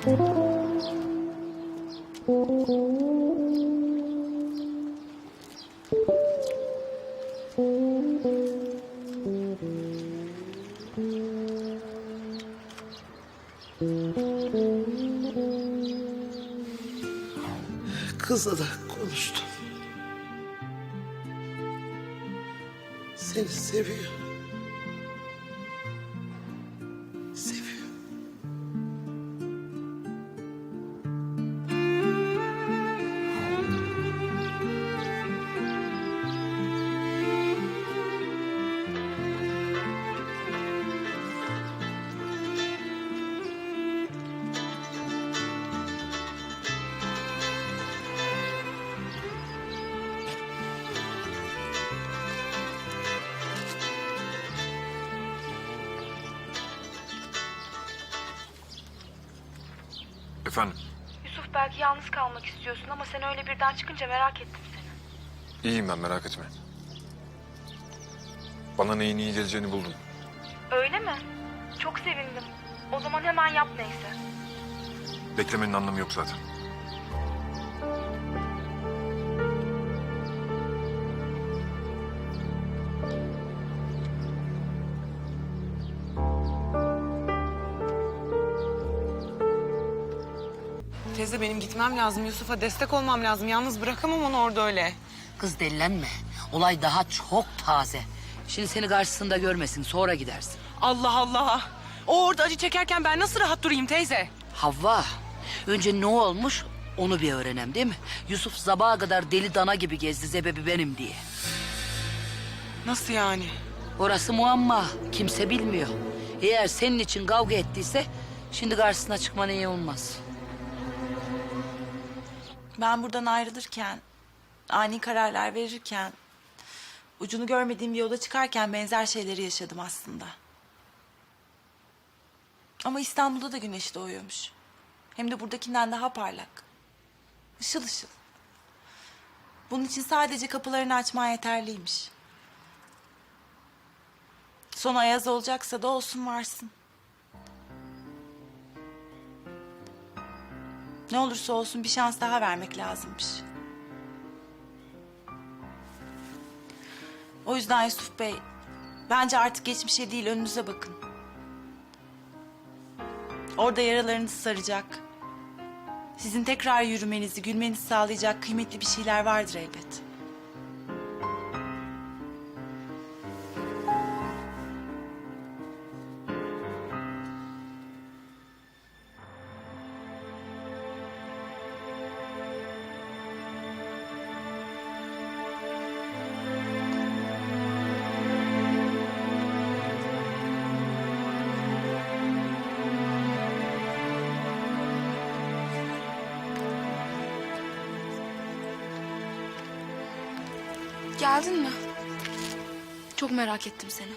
Kızla da konuştum. Seni seviyor. Efendim, Yusuf belki yalnız kalmak istiyorsun ama sen öyle birden çıkınca merak ettim seni. iyiyim ben merak etme. Bana neyin iyi geleceğini buldum. Öyle mi? Çok sevindim. O zaman hemen yap neyse. Beklemenin anlamı yok zaten. Teyze benim gitmem lazım. Yusuf'a destek olmam lazım. Yalnız bırakamam onu orada öyle. Kız delilenme. Olay daha çok taze. Şimdi seni karşısında görmesin sonra gidersin. Allah Allah. O orada acı çekerken ben nasıl rahat durayım teyze? Havva önce ne olmuş onu bir öğrenem değil mi? Yusuf sabaha kadar deli dana gibi gezdi sebebi benim diye. Nasıl yani? Orası muamma kimse bilmiyor. Eğer senin için kavga ettiyse şimdi karşısına çıkman iyi olmaz. Ben buradan ayrılırken, ani kararlar verirken, ucunu görmediğim bir yola çıkarken benzer şeyleri yaşadım aslında. Ama İstanbul'da da güneş doğuyormuş. Hem de buradakinden daha parlak. Işıl ışıl. Bunun için sadece kapılarını açman yeterliymiş. Son ayaz olacaksa da olsun varsın. Ne olursa olsun bir şans daha vermek lazımmış. O yüzden Yusuf Bey, bence artık geçmişe değil önünüze bakın. Orada yaralarınızı saracak, sizin tekrar yürümenizi, gülmenizi sağlayacak kıymetli bir şeyler vardır elbet. Geldin mi? Çok merak ettim seni.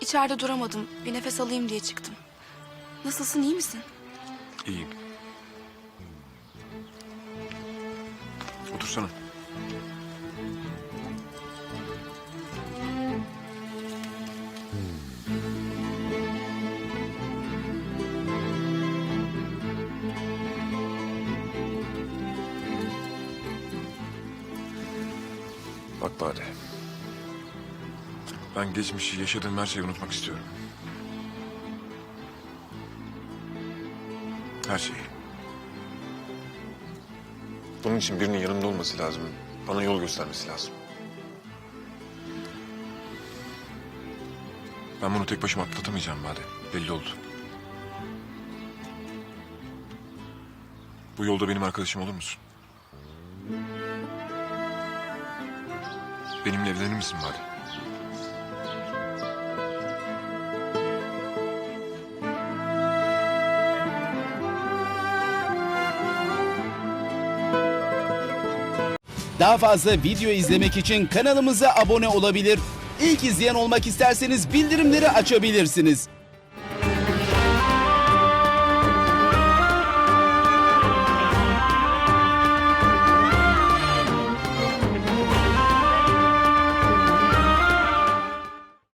İçeride duramadım. Bir nefes alayım diye çıktım. Nasılsın, iyi misin? İyiyim. Otursana. Bak Bade. Ben geçmişi, yaşadığım her şeyi unutmak istiyorum. Her şeyi. Bunun için birinin yanımda olması lazım. Bana yol göstermesi lazım. Ben bunu tek başıma atlatamayacağım Bade. Belli oldu. Bu yolda benim arkadaşım olur musun? Benimle evlenir misin Bade? Daha fazla video izlemek için kanalımıza abone olabilir. İlk izleyen olmak isterseniz bildirimleri açabilirsiniz.